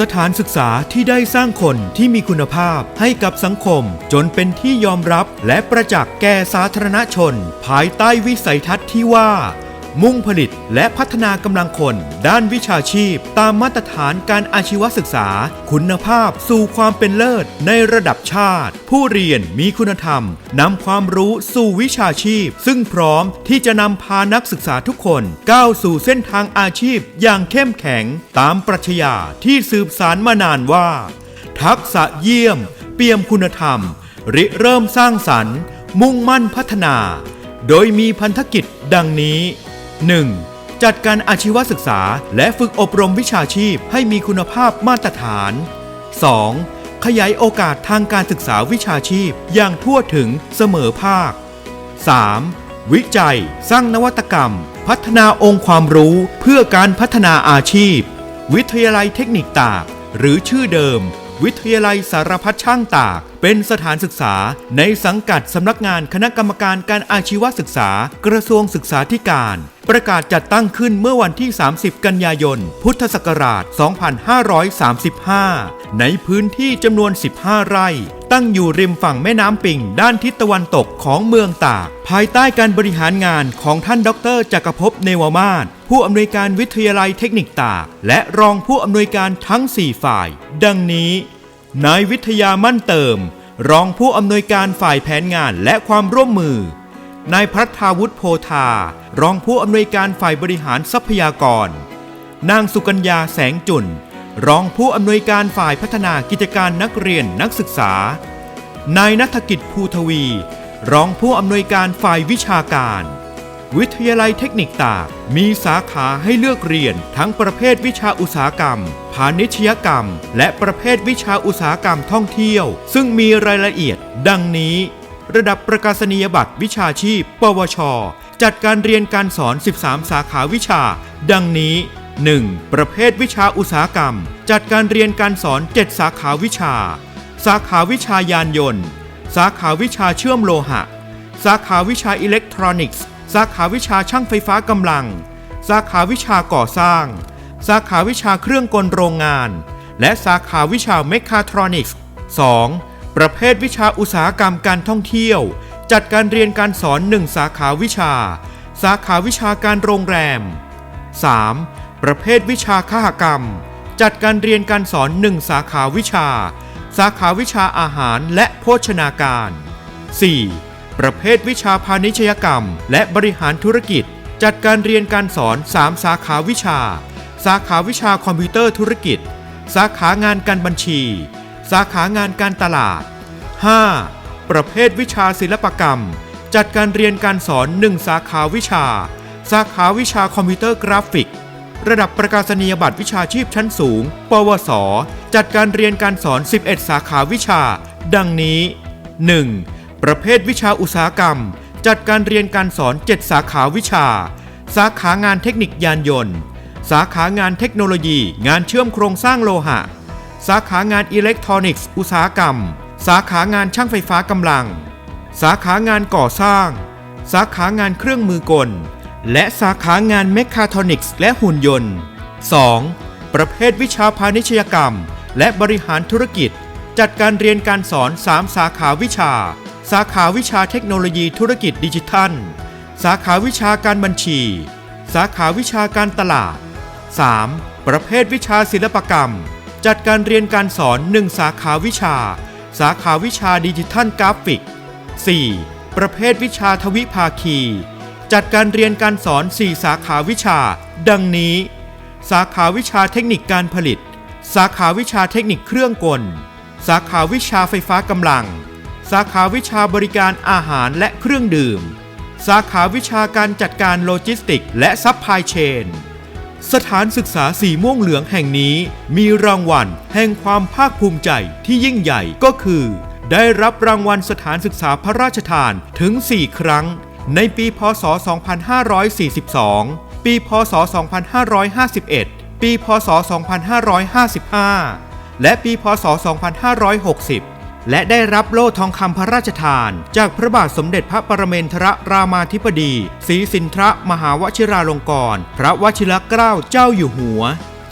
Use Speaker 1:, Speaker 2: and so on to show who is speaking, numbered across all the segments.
Speaker 1: สถานศึกษาที่ได้สร้างคนที่มีคุณภาพให้กับสังคม จนเป็นที่ยอมรับและประจักษ์แก่สาธารณชน ภายใต้วิสัยทัศน์ที่ว่า มุ่งผลิตและพัฒนากำลังคน ด้านวิชาชีพ ตามมาตรฐานการอาชีวศึกษา คุณภาพสู่ความเป็นเลิศในระดับชาติ ผู้เรียนมีคุณธรรมนำความรู้สู่วิชาชีพ ซึ่งพร้อมที่จะนำพานักศึกษาทุกคน ก้าวสู่เส้นทางอาชีพอย่างเข้มแข็ง ตามปรัชญาที่สืบสารมานานว่า ทักษะเยี่ยม เปี่ยมคุณธรรม ริเริ่มสร้างสรรค์ มุ่งมั่นพัฒนา โดยมีพันธกิจดังนี้ 1. จัดการอาชีวศึกษาและฝึกอบรมวิชาชีพให้มีคุณภาพมาตรฐาน 2. ขยายโอกาสทางการศึกษาวิชาชีพอย่างทั่วถึงเสมอภาค 3. วิจัย สร้างนวัตกรรม พัฒนาองค์ความรู้เพื่อการพัฒนาอาชีพ วิทยาลัยเทคนิคตาก หรือชื่อเดิม วิทยาลัยสารพัดช่างตาก เป็นสถานศึกษาในสังกัดสำนักงานคณะกรรมการการอาชีวศึกษา กระทรวงศึกษาธิการ ประกาศจัดตั้งขึ้นเมื่อวันที่ 30 กันยายน พุทธศักราช 2535 ในพื้นที่จำนวน 15 ไร่ ตั้งอยู่ริมฝั่งแม่น้ำปิง ด้านทิศตะวันตกของเมืองตาก ภายใต้การบริหารงานของท่านดรจักรภพเนวมาศผู้อำนวยการวิทยาลัยเทคนิคตาก และรองผู้อำนวยการทั้ง 4 ฝ่าย ดังนี้ นายวิทยามั่นเติม รองผู้อำนวยการฝ่ายแผนงานและความร่วมมือนายพัฒาวุฒิโพธา รองผู้อำนวยการฝ่ายบริหารทรัพยากร นางสุกัญญาแสงจุน รองผู้อำนวยการฝ่ายพัฒนากิจการนักเรียนนักศึกษา นายนัฐกิจภูทวี รองผู้อำนวยการฝ่ายวิชาการ วิทยาลัยเทคนิคตากมีสาขาให้เลือกเรียนทั้งประเภทวิชาอุตสาหกรรม พาณิชยกรรม และประเภทวิชาอุตสาหกรรมท่องเที่ยว ซึ่งมีรายละเอียด ดังนี้ ระดับประกาศนียบัตรวิชาชีพ ปวช จัดการเรียนการสอน 13 สาขาวิชา ดังนี้ 1. ประเภทวิชาอุตสาหกรรม จัดการเรียนการสอน 7 สาขาวิชา สาขาวิชายานยนต์ สาขาวิชาเชื่อมโลหะ สาขาวิชาอิเล็กทรอนิกส์ สาขาวิชาช่างไฟฟ้ากำลัง สาขาวิชาก่อสร้าง สาขาวิชาเครื่องกลโรงงาน และสาขาวิชาเมคาทรอนิกส์ 2. ประเภทวิชาอุตสาหกรรมการท่องเที่ยว จัดการเรียนการสอน 1 สาขาวิชา สาขาวิชาการโรงแรม 3. ประเภทวิชาคหกรรม จัดการเรียนการสอน1สาขาวิชา สาขาวิชาอาหารและโภชนาการ 4. ประเภทวิชาพาณิชยกรรม และบริหารธุรกิจ จัดการเรียนการสอน 3 สาขาวิชา สาขาวิชาคอมพิวเตอร์ธุรกิจ สาขางานการบัญชี สาขางานการตลาด 5. ประเภทวิชาศิลปกรรม จัดการเรียนการสอน 1 สาขาวิชา สาขาวิชาคอมพิวเตอร์กราฟิก ระดับประกาศนียบัตรวิชาชีพชั้นสูง ปวส จัดการเรียนการสอน 11 สาขาวิชา ดังนี้ 1. ประเภทวิชาอุตสาหกรรม จัดการเรียนการสอน 7 สาขาวิชา สาขางานเทคนิคยานยนต์ สาขางานเทคโนโลยี งานเชื่อมโครงสร้างโลหะ สาขางานอิเล็กทรอนิกส์ อุตสาหกรรม สาขางานช่างไฟฟ้ากำลัง สาขางานก่อสร้าง สาขางานเครื่องมือกล และสาขางานเมคคาทรอนิกส์และหุ่นยนต์ 2. ประเภทวิชาพาณิชยกรรม และบริหารธุรกิจ จัดการเรียนการสอน 3 สาขาวิชา สาขาวิชาเทคโนโลยีธุรกิจดิจิทัล สาขาวิชาการบัญชี สาขาวิชาการตลาด 3. ประเภทวิชาศิลปกรรม จัดการเรียนการสอน 1 สาขาวิชา สาขาวิชาดิจิทัลกราฟิก 4. ประเภทวิชาทวิภาคี จัดการเรียนการสอน 4 สาขาวิชา ดังนี้ สาขาวิชาเทคนิคการผลิต สาขาวิชาเทคนิคเครื่องกล สาขาวิชาไฟฟ้ากำลัง สาขาวิชาบริการอาหารและเครื่องดื่ม สาขาวิชาการจัดการโลจิสติกส์และซัพพลายเชน สถานศึกษาสีม่วงเหลืองแห่งนี้ มีรางวัลแห่งความภาคภูมิใจที่ยิ่งใหญ่ก็คือ ได้รับรางวัลสถานศึกษาพระราชทานถึง 4 ครั้ง ในปีพศ 2542 ปีพศ 2551 ปีพศ 2555 และปีพศ 2560 และได้รับโล่ทองคำพระราชทาน จากพระบาทสมเด็จพระปรเมนทรรามาธิบดีศรีสินทรมหาวชิราลงกรณ์พระวชิรเกล้าเจ้าอยู่หัว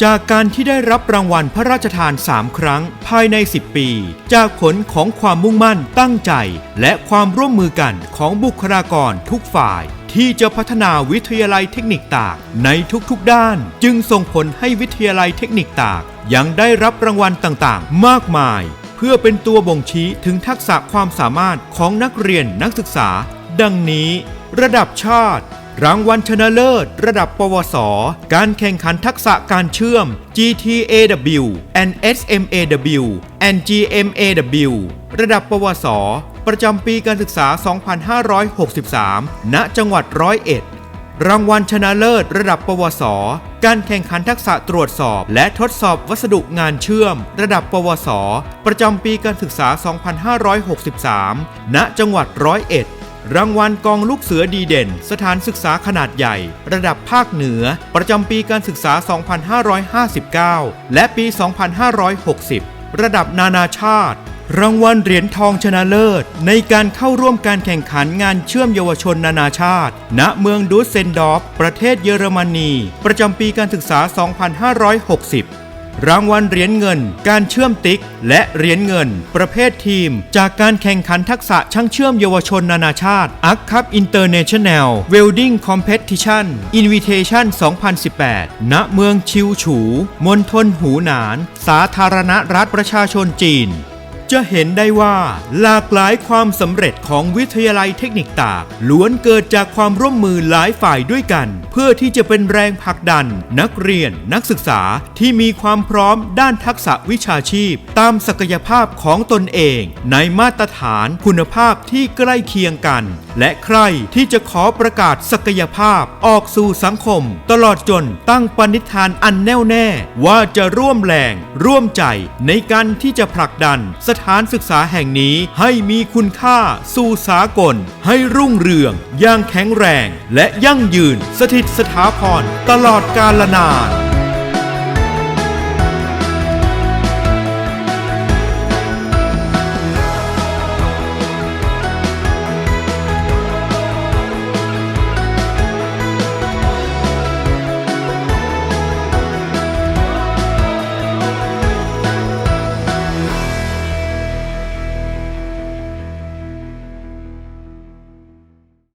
Speaker 1: จากการที่ได้รับรางวัลพระราชทาน 3 ครั้งภายใน 10 ปี จากผลของความมุ่งมั่นตั้งใจ และความร่วมมือกันของบุคลากรทุกฝ่าย ที่จะพัฒนาวิทยาลัยเทคนิคตากในทุกๆด้าน จึงส่งผลให้วิทยาลัยเทคนิคตาก ยังได้รับรางวัลต่างๆ มากมาย เพื่อเป็นตัวบ่งชี้ถึงทักษะความสามารถของนักเรียนนักศึกษา ดังนี้ ระดับชาติ รางวัลชนะเลิศ ระดับปวส การแข่งขันทักษะการเชื่อม GTAW and SMAW and GMAW ระดับปวส ประจำปีการศึกษา 2563 ณ จังหวัดร้อยเอ็ดรางวัลชนะเลิศ ระดับปวส การแข่งขันทักษะตรวจสอบ และทดสอบวัสดุงานเชื่อม ระดับปวส ประจำปีการศึกษา 2563 ณ จังหวัดร้อยเอ็ด รางวัลกองลูกเสือดีเด่น สถานศึกษาขนาดใหญ่ ระดับภาคเหนือ ประจำปีการศึกษา 2559 และปี 2560 ระดับนานาชาติ รางวัลเหรียญทองชนะเลิศ ในการเข้าร่วมการแข่งขันงานเชื่อมเยาวชนนานาชาติ ณเมืองดูสเซนดอร์ฟประเทศเยอรมนี ประจำปีการศึกษา 2560 รางวัลเหรียญเงิน การเชื่อมติ๊ก และเหรียญเงิน ประเภททีม จากการแข่งขันทักษะช่างเชื่อมเยาวชนนานาชาติอัคคับอินเตอร์เนชั่นแนลเวลดิ้งคอมเพติชันอินวิเทชัน2018 ณเมืองชิวฉูมณฑลหูหนาน สาธารณรัฐประชาชนจีน จะเห็นได้ว่าหลากหลายความสำเร็จของวิทยาลัยเทคนิคตากล้วนเกิดจากความร่วมมือหลายฝ่ายด้วยกัน เพื่อที่จะเป็นแรงผลักดัน นักเรียน นักศึกษาที่มีความพร้อมด้านทักษะวิชาชีพ ตามศักยภาพของตนเอง ในมาตรฐานคุณภาพที่ใกล้เคียงกัน และใครที่จะขอประกาศศักยภาพออกสู่สังคม ตลอดจนตั้งปณิธานอันแน่วแน่ ว่าจะร่วมแรงร่วมใจในการที่จะผลักดันสถานศึกษาแห่งนี้ให้มีคุณค่าสู่สากล ให้รุ่งเรืองอย่างแข็งแรง และยั่งยืนสถิตสถาพรตลอดกาลนาน